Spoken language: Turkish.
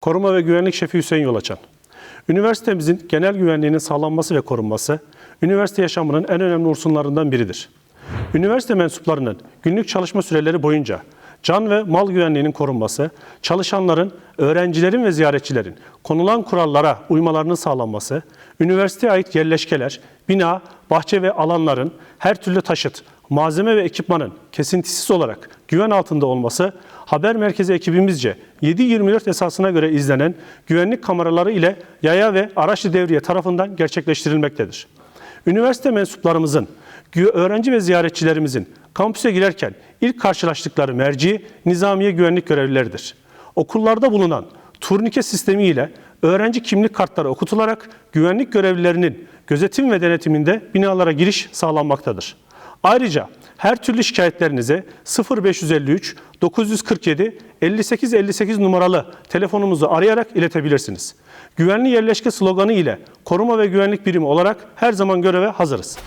Koruma ve Güvenlik Şefi Hüseyin Yolaçan. Üniversitemizin genel güvenliğinin sağlanması ve korunması, üniversite yaşamının en önemli unsurlarından biridir. Üniversite mensuplarının günlük çalışma süreleri boyunca can ve mal güvenliğinin korunması, çalışanların, öğrencilerin ve ziyaretçilerin konulan kurallara uymalarının sağlanması, üniversiteye ait yerleşkeler, bina, bahçe ve alanların her türlü taşıt, malzeme ve ekipmanın kesintisiz olarak güven altında olması, haber merkezi ekibimizce 7-24 esasına göre izlenen güvenlik kameraları ile yaya ve araçlı devriye tarafından gerçekleştirilmektedir. Üniversite mensuplarımızın, öğrenci ve ziyaretçilerimizin kampüse girerken ilk karşılaştıkları merci nizamiye güvenlik görevlileridir. Okullarda bulunan turnike sistemi ile öğrenci kimlik kartları okutularak güvenlik görevlilerinin gözetim ve denetiminde binalara giriş sağlanmaktadır. Ayrıca her türlü şikayetlerinize 0553 947 58 58 numaralı telefonumuzu arayarak iletebilirsiniz. Güvenli yerleşke sloganı ile koruma ve güvenlik birimi olarak her zaman göreve hazırız.